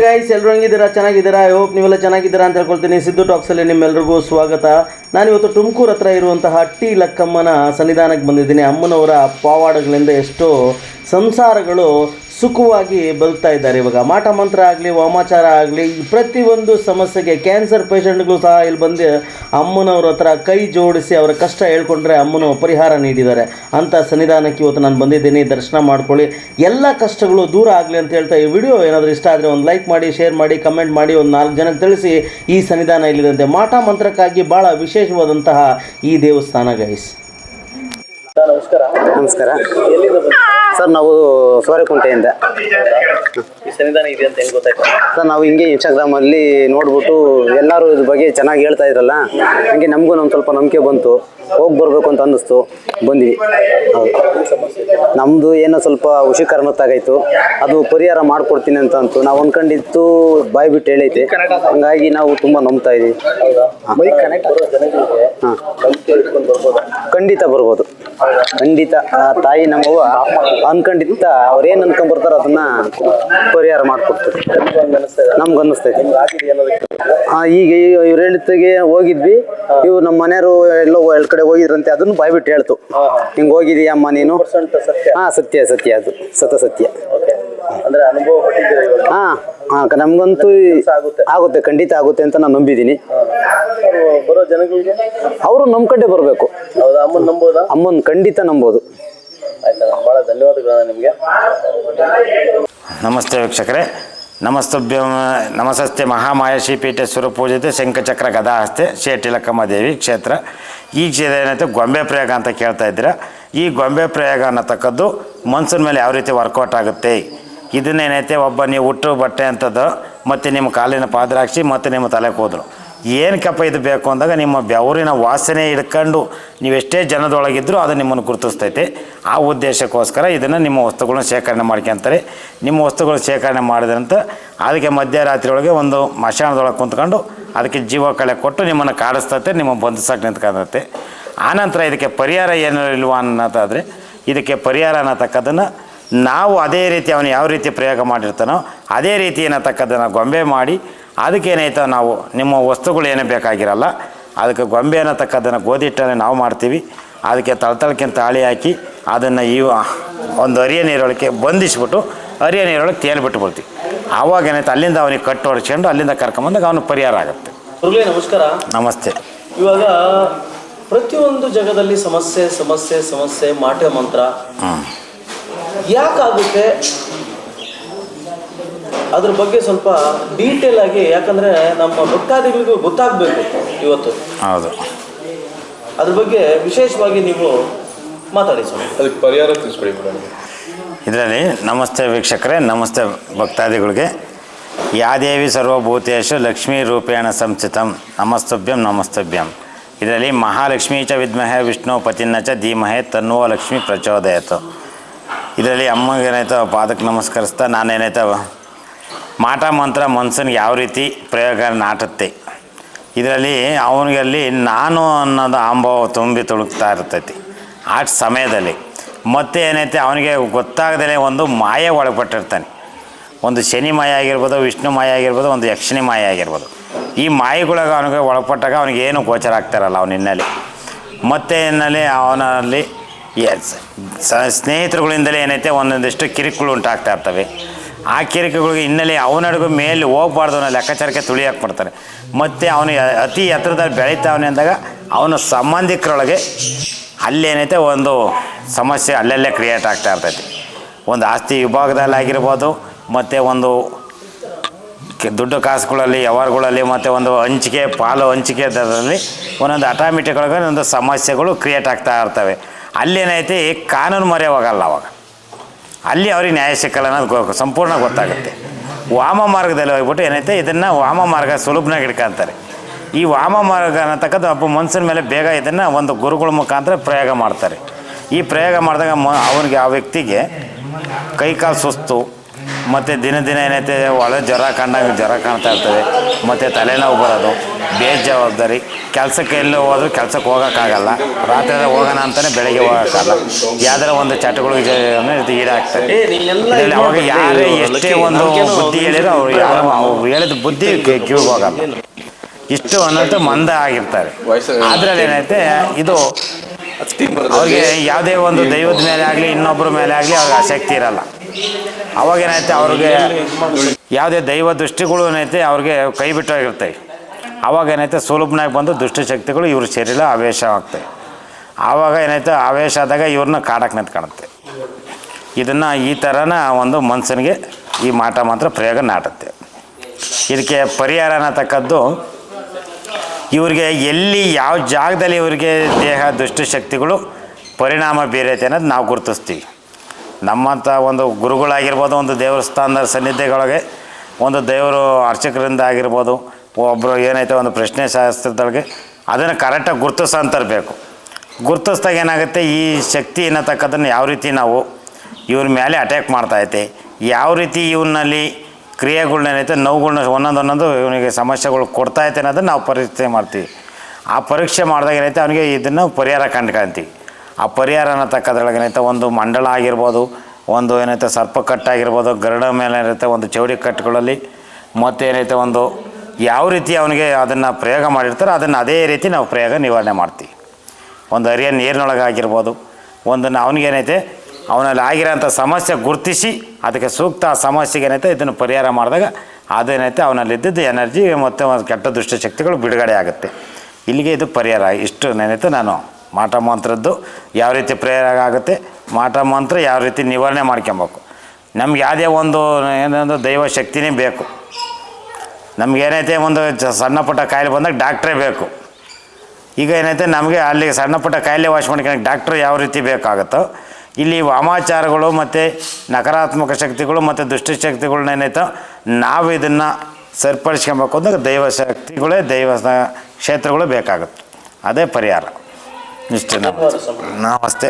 Guys ಎಲ್ಲರೂ ಹೆಂಗಿದ್ದೀರಾ? ಚೆನ್ನಾಗಿದ್ದೀರಾ? I hope ನೀವೆಲ್ಲ ಚೆನ್ನಾಗಿದ್ದೀರಾ ಅಂತ ಹೇಳ್ಕೊಳ್ತೀನಿ. ಸಿದ್ದು ಟಾಕ್ಸಲ್ಲಿ ನಿಮ್ಮೆಲ್ಲರಿಗೂ ಸ್ವಾಗತ. ನಾನಿವತ್ತು ತುಮಕೂರು ಹತ್ರ ಇರುವಂತಹ ಟಿ ಲಕ್ಕಮ್ಮನ ಸನ್ನಿಧಾನಕ್ಕೆ ಬಂದಿದ್ದೀನಿ. ಅಮ್ಮನವರ ಪಾವಾಡಗಳಿಂದ ಎಷ್ಟೋ ಸಂಸಾರಗಳು ಸುಖವಾಗಿ ಬದುಕ್ತಾ ಇದ್ದಾರೆ. ಇವಾಗ ಮಾಟ ಮಂತ್ರ ಆಗಲಿ, ವಾಮಾಚಾರ ಆಗಲಿ ಪ್ರತಿಯೊಂದು ಸಮಸ್ಯೆಗೆ ಕ್ಯಾನ್ಸರ್ ಪೇಷಂಟ್ಗಳು ಸಹ ಇಲ್ಲಿ ಬಂದು ಅಮ್ಮನವ್ರ ಹತ್ರ ಕೈ ಜೋಡಿಸಿ ಅವರ ಕಷ್ಟ ಹೇಳ್ಕೊಂಡ್ರೆ ಅಮ್ಮನ ಪರಿಹಾರ ನೀಡಿದ್ದಾರೆ. ಅಂಥ ಸನ್ನಿಧಾನಕ್ಕೆ ಇವತ್ತು ನಾನು ಬಂದಿದ್ದೀನಿ. ದರ್ಶನ ಮಾಡ್ಕೊಳ್ಳಿ. ಎಲ್ಲ ಕಷ್ಟಗಳು ದೂರ ಆಗಲಿ ಅಂತ ಹೇಳ್ತಾ ಈ ವಿಡಿಯೋ. ಏನಾದರೂ ಇಷ್ಟ ಆದರೆ ಒಂದು ಲೈಕ್ ಮಾಡಿ, ಶೇರ್ ಮಾಡಿ, ಕಮೆಂಟ್ ಮಾಡಿ, ಒಂದು ನಾಲ್ಕು ಜನಕ್ಕೆ ತಿಳಿಸಿ ಈ ಸನ್ನಿಧಾನ ಇಲ್ಲಿದಂತೆ ಮಾಟ ಮಂತ್ರಕ್ಕಾಗಿ ಭಾಳ ವಿಶೇಷವಾದಂತಹ ಈ ದೇವಸ್ಥಾನ ಗೈಸ್ ನಮಸ್ಕಾರ. ನಮಸ್ಕಾರ. ಎಲ್ಲಿಂದ ಸರ್ ನಾವು ಸೋರೆಕುಂಟೆಯಿಂದ. ಈ ಸನ್ನಿಧಾನ ಇದೆ ಅಂತ ಹೆಂಗೆ ಗೊತ್ತಾಯ್ತು? ಸರ್ ನಾವು ಹಿಂಗೆ ಇನ್ಸ್ಟಾಗ್ರಾಮಲ್ಲಿ ನೋಡ್ಬಿಟ್ಟು ಎಲ್ಲರೂ ಇದ್ರ ಬಗ್ಗೆ ಚೆನ್ನಾಗಿ ಹೇಳ್ತಾ ಇದ್ರಲ್ಲ ಹಂಗೆ ನಮಗೂ ಒಂದು ಸ್ವಲ್ಪ ನಂಬಿಕೆ ಬಂತು. ಹೋಗಿ ಬರಬೇಕು ಅಂತ ಅನ್ನಿಸ್ತು. ಬಂದ್ವಿ. ಹೌದು. ನಮ್ಮದು ಏನೋ ಸ್ವಲ್ಪ ಹುಷಿಕರ್ಮತ್ತಾಗಾಯ್ತು ಅದು ಪರಿಹಾರ ಮಾಡ್ಕೊಡ್ತೀನಿ ಅಂತ ಅಂತು. ನಾವು ಅನ್ಕೊಂಡಿದ್ದು ಬಾಯಿ ಬಿಟ್ಟು ಹೇಳೈತಿ. ಹಂಗಾಗಿ ನಾವು ತುಂಬ ನಂಬ್ತಾ ಬರೋ ಜನಗಳಿಗೆ ಹಾಂ. ನಂಬಿಕೆ ಇಟ್ಕೊಂಡು ಬರ್ಬೋದಾ? ಖಂಡಿತ ಬರ್ಬೋದು. ಖಂಡಿತ ಆ ತಾಯಿ ನಮ್ಮವ್ವ ಅನ್ಕೊಂಡಿತ್ತ ಅವ್ರೇನು ಅನ್ಕೊಂಡ್ಬರ್ತಾರೋ ಅದನ್ನ ಪರಿಹಾರ ಮಾಡ್ಕೊಡ್ತಾರೆ ನಮ್ಗೆ ಅನ್ನಿಸ್ತೈತೆ ಈಗ ಇವ್ರು ಹೇಳಿದ್ದಗೆ ಹೋಗಿದ್ವಿ. ಇವ್ ನಮ್ಮ ಮನೆಯವರು ಎಲ್ಲೋ ಎರಡು ಕಡೆ ಹೋಗಿದ್ರಂತೆ ಅದನ್ನು ಬಾಯ್ಬಿಟ್ಟು ಹೇಳ್ತು. ಹಿಂಗೆ ಹೋಗಿದೀಯಮ್ಮ ನೀನು? ಹಾ ಸತ್ಯ. ಸತ್ಯ ಸತ್ಯ ಅದು. ಸತ ಸತ್ಯ ಓಕೆ. ಅಂದ್ರೆ ಅನುಭವ ಪಟ್ಟಿದ್ದೀರಾ ಹಾಂ ಹಾಂ ನಮಗಂತೂ ಆಗುತ್ತೆ. ಆಗುತ್ತೆ ಖಂಡಿತ ಆಗುತ್ತೆ ಅಂತ ನಾನು ನಂಬಿದ್ದೀನಿ. ಬರೋ ಜನಗಳಿಗೆ? ಅವರು ನಮ್ಮ ಕಡೆ ಬರಬೇಕು. ಹೌದಾ ಅಮ್ಮನ್ ನಂಬೋದಾ? ಅಮ್ಮನ ಖಂಡಿತ ನಂಬೋದು. ಆಯ್ತಾ ಭಾಳ ಧನ್ಯವಾದಗಳು ನಿಮಗೆ. ನಮಸ್ತೆ ವೀಕ್ಷಕರೇ. ನಮಸ್ತಭ್ಯ ನಮಸ್ತೆ ಮಹಾಮಾಯಶಿ ಪೀಠೇಶ್ವರ ಪೂಜಿತ ಶಂಖಚಕ್ರ ಗದಾಹಸ್ತೆ ಶೇಟಿಲಕ್ಕಮ್ಮ ದೇವಿ ಕ್ಷೇತ್ರ. ಈ ಕ್ಷೇತ್ರ ಏನೈತೆ? ಗೊಂಬೆ ಪ್ರಯೋಗ ಅಂತ ಕೇಳ್ತಾ ಇದ್ದೀರಾ. ಈ ಗೊಂಬೆ ಪ್ರಯೋಗ ಅನ್ನತಕ್ಕದ್ದು ಮನ್ಸಿನ ಮೇಲೆ ಯಾವ ರೀತಿ ವರ್ಕೌಟ್ ಆಗುತ್ತೆ? ಇದನ್ನೇನೈತೆ, ಒಬ್ಬ ನೀವು ಹುಟ್ಟು ಬಟ್ಟೆ ಅಂಥದ್ದು ಮತ್ತು ನಿಮ್ಮ ಕಾಲಿನ ಪಾದರಾಕ್ಷಿ, ಮತ್ತು ನಿಮ್ಮ ತಲೆ ಕೂದಲು. ಏನಕ್ಕಪ್ಪ ಇದು ಬೇಕು ಅಂದಾಗ ನಿಮ್ಮ ಬೆವರಿನ ವಾಸನೆ ಹಿಡ್ಕೊಂಡು ನೀವೆಷ್ಟೇ ಜನದೊಳಗಿದ್ರೂ ಅದು ನಿಮ್ಮನ್ನು ಗುರುತಿಸ್ತೈತೆ. ಆ ಉದ್ದೇಶಕ್ಕೋಸ್ಕರ ಇದನ್ನು ನಿಮ್ಮ ವಸ್ತುಗಳನ್ನ ಶೇಖರಣೆ ಮಾಡ್ಕೊಂತಾರೆ. ನಿಮ್ಮ ವಸ್ತುಗಳು ಶೇಖರಣೆ ಮಾಡಿದ್ರಂತ ಅದಕ್ಕೆ ಮಧ್ಯರಾತ್ರಿ ಒಳಗೆ ಒಂದು ಮಶಾನದೊಳಗೆ ಕುಂತ್ಕೊಂಡು ಅದಕ್ಕೆ ಜೀವ ಕಳೆ ಕೊಟ್ಟು ನಿಮ್ಮನ್ನು ಕಾಡಿಸ್ತೈತೆ, ನಿಮ್ಮ ಬಂಧಿಸಕ್ಕೆ ನಿಂತ್ಕೊಂಡೈತೆ. ಆನಂತರ ಇದಕ್ಕೆ ಪರಿಹಾರ ಏನು ಇಲ್ವಾ ಅನ್ನೋದಾದರೆ, ಇದಕ್ಕೆ ಪರಿಹಾರ ಅನ್ನತಕ್ಕದನ್ನು ನಾವು ಅದೇ ರೀತಿ ಅವನು ಯಾವ ರೀತಿ ಪ್ರಯೋಗ ಮಾಡಿರ್ತಾನೋ ಅದೇ ರೀತಿ ಏನತಕ್ಕದ್ದನ್ನು ಗೊಂಬೆ ಮಾಡಿ ಅದಕ್ಕೇನೈತೋ ನಾವು ನಿಮ್ಮ ವಸ್ತುಗಳು ಏನೇ ಬೇಕಾಗಿರಲ್ಲ ಅದಕ್ಕೆ ಗೊಂಬೆ ಅನ್ನತಕ್ಕದ್ದನ್ನು ಗೋಧಿ ಹಿಟ್ಟನ್ನು ನಾವು ಮಾಡ್ತೀವಿ ಅದಕ್ಕೆ ತಳತಳಕ್ಕೆ ತಾಳಿ ಹಾಕಿ ಅದನ್ನು ಈ ಒಂದು ಅರಿಯ ನೀರೊಳಕ್ಕೆ ಬಂಧಿಸ್ಬಿಟ್ಟು ಅರಿಯ ನೀರೊಳಗೆ ತೇಲು ಬಿಟ್ಟು ಬಿಡ್ತೀವಿ ಆವಾಗ ಏನಾಯ್ತು ಅಲ್ಲಿಂದ ಅವನಿಗೆ ಕಟ್ಟು ಹೊಡ್ಸ್ಕೊಂಡು ಅಲ್ಲಿಂದ ಕರ್ಕೊಂಬಂದಾಗ ಅವನು ಪರಿಹಾರ ಆಗುತ್ತೆ. ನಮಸ್ಕಾರ. ನಮಸ್ತೆ. ಇವಾಗ ಪ್ರತಿಯೊಂದು ಜಗದಲ್ಲಿ ಸಮಸ್ಯೆ ಸಮಸ್ಯೆ ಸಮಸ್ಯೆ ಮಾಟೆ ಮಂತ್ರ. ಯಾಕಾಗುತ್ತೆ? ಅದ್ರ ಬಗ್ಗೆ ಸ್ವಲ್ಪ ಡೀಟೇಲ್ ಆಗಿ ಯಾಕಂದ್ರೆ ನಮ್ಮ ಭಕ್ತಾದಿಗಳಿಗೂ ಗೊತ್ತಾಗಬೇಕು ಇವತ್ತು. ಹೌದು. ಅದ್ರ ಬಗ್ಗೆ ವಿಶೇಷವಾಗಿ ನೀವು ಮಾತಾಡಿ ಸ್ವಾಮಿ. ಅದಕ್ಕೆ ಪರಿಹಾರ ತಿಳಿಸ್ಕೊಡಿ ಇದರಲ್ಲಿ ನಮಸ್ತೆ ವೀಕ್ಷಕರೇ ನಮಸ್ತೆ ಭಕ್ತಾದಿಗಳಿಗೆ. ಯಾದೇವಿ ಸರ್ವಭೂತೇಶು ಲಕ್ಷ್ಮೀ ರೂಪೇಣ ಸಂಸ್ಥಿತಂ ನಮಸ್ತಭ್ಯಂ ನಮಸ್ತಭ್ಯಂ. ಇದರಲ್ಲಿ ಮಹಾಲಕ್ಷ್ಮೀ ಚ ವಿದ್ಮಹೆ ವಿಷ್ಣು ಪತಿನ್ನ ಚ ಧೀಮಹೆ ತನ್ನುವ ಲಕ್ಷ್ಮಿ ಪ್ರಚೋದಯತು. ಇದರಲ್ಲಿ ಅಮ್ಮಗೆ ಏನಾಯ್ತು ಪಾದಕ್ಕೆ ನಮಸ್ಕರಿಸ್ತಾ ನಾನೇನಾಯ್ತವ ಮಾಟ ಮಂತ್ರ ಮನ್ಸನ್ಗೆ ಯಾವ ರೀತಿ ಪ್ರಯೋಗ ನಾಟುತ್ತೆ. ಇದರಲ್ಲಿ ಅವನಿಗೆ ಅಲ್ಲಿ ನಾನು ಅನ್ನೋದು ಅಂಬವ ತುಂಬಿ ತುಳುಕ್ತಾ ಇರ್ತೈತಿ. ಆ ಸಮಯದಲ್ಲಿ ಮತ್ತೆ ಏನೈತೆ ಅವನಿಗೆ ಗೊತ್ತಾಗದೇ ಒಂದು ಮಾಯೆ ಒಳಪಟ್ಟಿರ್ತಾನೆ. ಒಂದು ಶನಿ ಮಾಯ ಆಗಿರ್ಬೋದು, ವಿಷ್ಣು ಮಾಯ ಆಗಿರ್ಬೋದು, ಒಂದು ಯಕ್ಷಿಣಿ ಮಾಯ ಆಗಿರ್ಬೋದು. ಈ ಮಾಯೆಗಳಿಗೆ ಅವನಿಗೆ ಒಳಪಟ್ಟಾಗ ಅವನಿಗೆ ಏನು ಗೋಚರ ಆಗ್ತಾರಲ್ಲ ಅವನ ಹಿನ್ನೆಲೆ ಮತ್ತೆ ಹಿನ್ನೆಲೆ ಅವನಲ್ಲಿ ಎಸ್- ಸ್ನೇಹಿತರುಗಳಿಂದಲೇ ಏನೈತೆ, ಒಂದೊಂದಿಷ್ಟು ಕಿರಿಕುಗಳು ಉಂಟಾಗ್ತಾ ಇರ್ತವೆ. ಆ ಕಿರಿಕುಗಳಿಗೆ ಹಿನ್ನೆಲೆ ಅವನಡುಗು ಮೇಲೆ ಹೋಗ್ಬಾರ್ದು ಅನ್ನೋ ಲೆಕ್ಕಾಚಾರಕ್ಕೆ ತುಳಿಯಾಕೆ ಮಾಡ್ತಾರೆ ಮತ್ತು ಅವನು ಅತಿ ಎತ್ತರದಲ್ಲಿ ಬೆಳೀತಾವನೆ ಅಂದಾಗ ಅವನ ಸಂಬಂಧಿಕರೊಳಗೆ ಅಲ್ಲೇನೈತೆ ಒಂದು ಸಮಸ್ಯೆ ಅಲ್ಲಲ್ಲೇ ಕ್ರಿಯೇಟ್ ಆಗ್ತಾ ಇರ್ತೈತಿ. ಒಂದು ಆಸ್ತಿ ವಿಭಾಗದಲ್ಲಾಗಿರ್ಬೋದು, ಮತ್ತು ಒಂದು ದುಡ್ಡು ಕಾಸುಗಳಲ್ಲಿ ವ್ಯವಹಾರಗಳಲ್ಲಿ ಮತ್ತು ಒಂದು ಹಂಚಿಕೆ, ಪಾಲು ಹಂಚಿಕೆ ದರದಲ್ಲಿ ಒಂದೊಂದು ಆಟೋಮೆಟಿಕ್ಗಳಿಗೆ ಒಂದು ಸಮಸ್ಯೆಗಳು ಕ್ರಿಯೇಟ್ ಆಗ್ತಾ ಇರ್ತವೆ. ಅಲ್ಲೇನೈತಿ ಕಾನೂನು ಮರೆಯೋವಾಗಲ್ಲ ಅವಾಗ. ಅಲ್ಲಿ ಅವ್ರಿಗೆ ನ್ಯಾಯ ಸಿಕ್ಕಲ್ಲ ಅನ್ನೋದು ಸಂಪೂರ್ಣ ಗೊತ್ತಾಗುತ್ತೆ. ವಾಮ ಮಾರ್ಗದಲ್ಲಿ ಹೋಗ್ಬಿಟ್ಟು ಏನೈತೆ, ಇದನ್ನು ವಾಮ ಮಾರ್ಗ ಸುಲಭನಾಗಿ ಹಿಡ್ಕೊಂತಾರೆ. ಈ ವಾಮ ಮಾರ್ಗ ಅನ್ನತಕ್ಕಂಥ ಒಬ್ಬ ಮನುಷ್ಯನ ಮೇಲೆ ಬೇಗ ಇದನ್ನು ಒಂದು ಗುರುಗಳ ಮುಖಾಂತರ ಪ್ರಯೋಗ ಮಾಡ್ತಾರೆ. ಈ ಪ್ರಯೋಗ ಮಾಡಿದಾಗ ಮ ಅವನಿಗೆ ಆ ವ್ಯಕ್ತಿಗೆ ಕೈಕಾಲು ಸುಸ್ತು ಮತ್ತು ದಿನ ದಿನ ಏನೈತೆ ಒಳ್ಳೆ ಜ್ವರ ಕಂಡಾಗ ಜ್ವರ ಕಾಣ್ತಾ ಇರ್ತದೆ. ಮತ್ತು ತಲೆನೋವು ಬರೋದು ಬೇಜವಾಬ್ದಾರಿ ಕೆಲಸಕ್ಕೆ ಎಲ್ಲೋ ಹೋದರೂ ಕೆಲಸಕ್ಕೆ ಹೋಗೋಕ್ಕಾಗಲ್ಲ. ರಾತ್ರಿ ಹೋಗೋಣ ಅಂತಲೇ ಬೆಳಗ್ಗೆ ಹೋಗೋಕ್ಕಾಗಲ್ಲ. ಯಾವ್ದಾರ ಒಂದು ಚಟಗಳಿಗೆ ಈಡಾಗ್ತದೆ. ಇದ್ರಲ್ಲಿ ಅವಾಗ ಯಾರೇ ಎಷ್ಟೇ ಒಂದು ಬುದ್ಧಿ ಹೇಳಿದ್ರು ಅವ್ರು ಯಾರು ಅವ್ರು ಹೇಳಿದ ಬುದ್ಧಿ ಕ್ಯೂಗೆ ಕಿವಿಗೆ ಹೋಗಲ್ಲ. ಇಷ್ಟು ಅನ್ನೋದು ಮಂದ ಆಗಿರ್ತಾರೆ. ಅದರಲ್ಲಿ ಏನೈತೆ ಇದು ಅವ್ರಿಗೆ ಯಾವುದೇ ಒಂದು ದೈವದ ಮೇಲೆ ಆಗಲಿ ಇನ್ನೊಬ್ಬರ ಮೇಲೆ ಆಗಲಿ ಅವ್ರಿಗೆ ಆಸಕ್ತಿ ಇರಲ್ಲ. ಅವಾಗ ಏನಾಯ್ತು, ಅವ್ರಿಗೆ ಯಾವುದೇ ದೈವ ದೃಷ್ಟಿಗಳು ಏನೈತೆ ಅವ್ರಿಗೆ ಕೈ ಬಿಟ್ಟೋಗಿರ್ತವೆ ಆವಾಗ ಏನೈತೆ ಸುಲಭನಾಗಿ ಬಂದು ದುಷ್ಟಶಕ್ತಿಗಳು ಇವ್ರ ಶರೀರ ಆವೇಶ ಆಗ್ತವೆ ಆವಾಗ ಏನಾಯ್ತು, ಆವೇಶ ಆದಾಗ ಇವ್ರನ್ನ ಕಾಡಕ್ಕೆ ನಿಂತ್ಕೊಳುತ್ತೆ ಇದನ್ನು ಈ ಥರನ ಒಂದು ಮನುಷ್ಯನಿಗೆ ಈ ಮಾಟ ಮಾತ್ರ ಪ್ರಯೋಗ ನಾಟುತ್ತೆ. ಇದಕ್ಕೆ ಪರಿಹಾರ ಅನ್ನತಕ್ಕದ್ದು, ಇವ್ರಿಗೆ ಎಲ್ಲಿ ಯಾವ ಜಾಗದಲ್ಲಿ ಇವ್ರಿಗೆ ದೇಹ ದುಷ್ಟಶಕ್ತಿಗಳು ಪರಿಣಾಮ ಬೀರೈತೆ ಅನ್ನೋದು ನಾವು ಗುರುತಿಸ್ತೀವಿ. ನಮ್ಮಂಥ ಒಂದು ಗುರುಗಳಾಗಿರ್ಬೋದು, ಒಂದು ದೇವಸ್ಥಾನದ ಸನ್ನಿಧಿಗಳಿಗೆ ಒಂದು ದೇವರು ಅರ್ಚಕರಿಂದ ಆಗಿರ್ಬೋದು ಒಬ್ಬರು ಏನೈತೆ ಒಂದು ಪ್ರಶ್ನೆ ಶಾಸ್ತ್ರದೊಳಗೆ ಅದನ್ನು ಕರೆಕ್ಟಾಗಿ ಗುರುತಿಸಂತಿರ್ಬೇಕು ಗುರುತಿಸ್ದಾಗ ಏನಾಗುತ್ತೆ, ಈ ಶಕ್ತಿ ಅನ್ನತಕ್ಕದನ್ನು ಯಾವ ರೀತಿ ನಾವು ಇವ್ರ ಮೇಲೆ ಅಟ್ಯಾಕ್ ಮಾಡ್ತಾಯಿದೆ ಯಾವ ರೀತಿ ಇವನಲ್ಲಿ ಕ್ರಿಯೆಗಳ್ನ ಏನೈತೆ ನೋವುಗಳ್ನ ಒಂದೊಂದೊಂದೊಂದು ಒಂದೊಂದು ಇವನಿಗೆ ಸಮಸ್ಯೆಗಳು ಕೊಡ್ತಾ ಐತೆ ಅನ್ನೋದನ್ನು ನಾವು ಪರೀಕ್ಷೆ ಮಾಡ್ತೀವಿ. ಆ ಪರೀಕ್ಷೆ ಮಾಡಿದಾಗ ಏನೈತೆ ಅವನಿಗೆ ಇದನ್ನು ಪರಿಹಾರ ಕಂಡ್ಕೊಂತೀವಿ ಆ ಪರಿಹಾರ ಅನ್ನತಕ್ಕದ್ರೊಳಗೆ ಏನೈತೆ ಒಂದು ಮಂಡಳ ಆಗಿರ್ಬೋದು, ಒಂದು ಏನೈತೆ ಸರ್ಪ ಕಟ್ಟಾಗಿರ್ಬೋದು ಗರುಡ ಮೇಲೆ ಏನೈತೆ, ಒಂದು ಚೌಡಿ ಕಟ್ಟುಗಳಲ್ಲಿ, ಮತ್ತು ಏನೈತೆ, ಒಂದು ಯಾವ ರೀತಿ ಅವನಿಗೆ ಅದನ್ನು ಪ್ರಯೋಗ ಮಾಡಿರ್ತಾರೋ ಅದನ್ನು ಅದೇ ರೀತಿ ನಾವು ಪ್ರಯೋಗ ನಿವಾರಣೆ ಮಾಡ್ತೀವಿ. ಒಂದು ಅರಿಯ ನೀರಿನೊಳಗೆ ಆಗಿರ್ಬೋದು ಒಂದನ್ನು ಅವನಿಗೇನೈತೆ ಅವನಲ್ಲಿ ಆಗಿರೋಂಥ ಸಮಸ್ಯೆ ಗುರುತಿಸಿ, ಅದಕ್ಕೆ ಸೂಕ್ತ ಸಮಸ್ಯೆಗೆ ಏನೈತೆ, ಇದನ್ನು ಪರಿಹಾರ ಮಾಡಿದಾಗ ಅದೇನೈತೆ ಅವನಲ್ಲಿದ್ದಿದ್ದು ಎನರ್ಜಿ ಮತ್ತು ಒಂದು ಕೆಟ್ಟ ದುಷ್ಟಶಕ್ತಿಗಳು ಬಿಡುಗಡೆ ಆಗುತ್ತೆ. ಇಲ್ಲಿಗೆ ಇದು ಪರಿಹಾರ, ಇಷ್ಟು ಏನೈತೆ ನಾನು ಮಾಟ ಮಂತ್ರದ್ದು ಯಾವ ರೀತಿ ಪ್ರೇರಾಗ ಆಗುತ್ತೆ, ಮಾಟ ಮಂತ್ರ ಯಾವ ರೀತಿ ನಿವಾರಣೆ ಮಾಡ್ಕೊಬೇಕು. ನಮ್ಗೆ ಯಾವುದೇ ಒಂದು ಏನೊಂದು ದೈವ ಶಕ್ತಿನೇ ಬೇಕು. ನಮಗೇನೈತೆ ಒಂದು ಸಣ್ಣ ಪುಟ್ಟ ಕಾಯಿಲೆ ಬಂದಾಗ ಡಾಕ್ಟ್ರೇ ಬೇಕು. ಈಗ ಏನೈತೆ ನಮಗೆ ಅಲ್ಲಿ ಸಣ್ಣ ಪುಟ್ಟ ಕಾಯಿಲೆ ವಾಶ್ ಮಾಡ್ಕೊಳಕ್ಕೆ ಡಾಕ್ಟ್ರ್ ಯಾವ ರೀತಿ ಬೇಕಾಗುತ್ತೋ, ಇಲ್ಲಿ ವಾಮಾಚಾರಗಳು ಮತ್ತು ನಕಾರಾತ್ಮಕ ಶಕ್ತಿಗಳು ಮತ್ತು ದುಷ್ಟಶಕ್ತಿಗಳನ್ನ ಏನೈತೋ ನಾವು ಇದನ್ನು ಸರಿಪಡಿಸ್ಕೊಬೇಕು ಅಂದಾಗ ದೈವ ಶಕ್ತಿಗಳೇ ದೈವ ಕ್ಷೇತ್ರಗಳು ಬೇಕಾಗುತ್ತೆ. ಅದೇ ಪರಿಹಾರ. ಇಷ್ಟೇ ನಮಸ್ತೆ.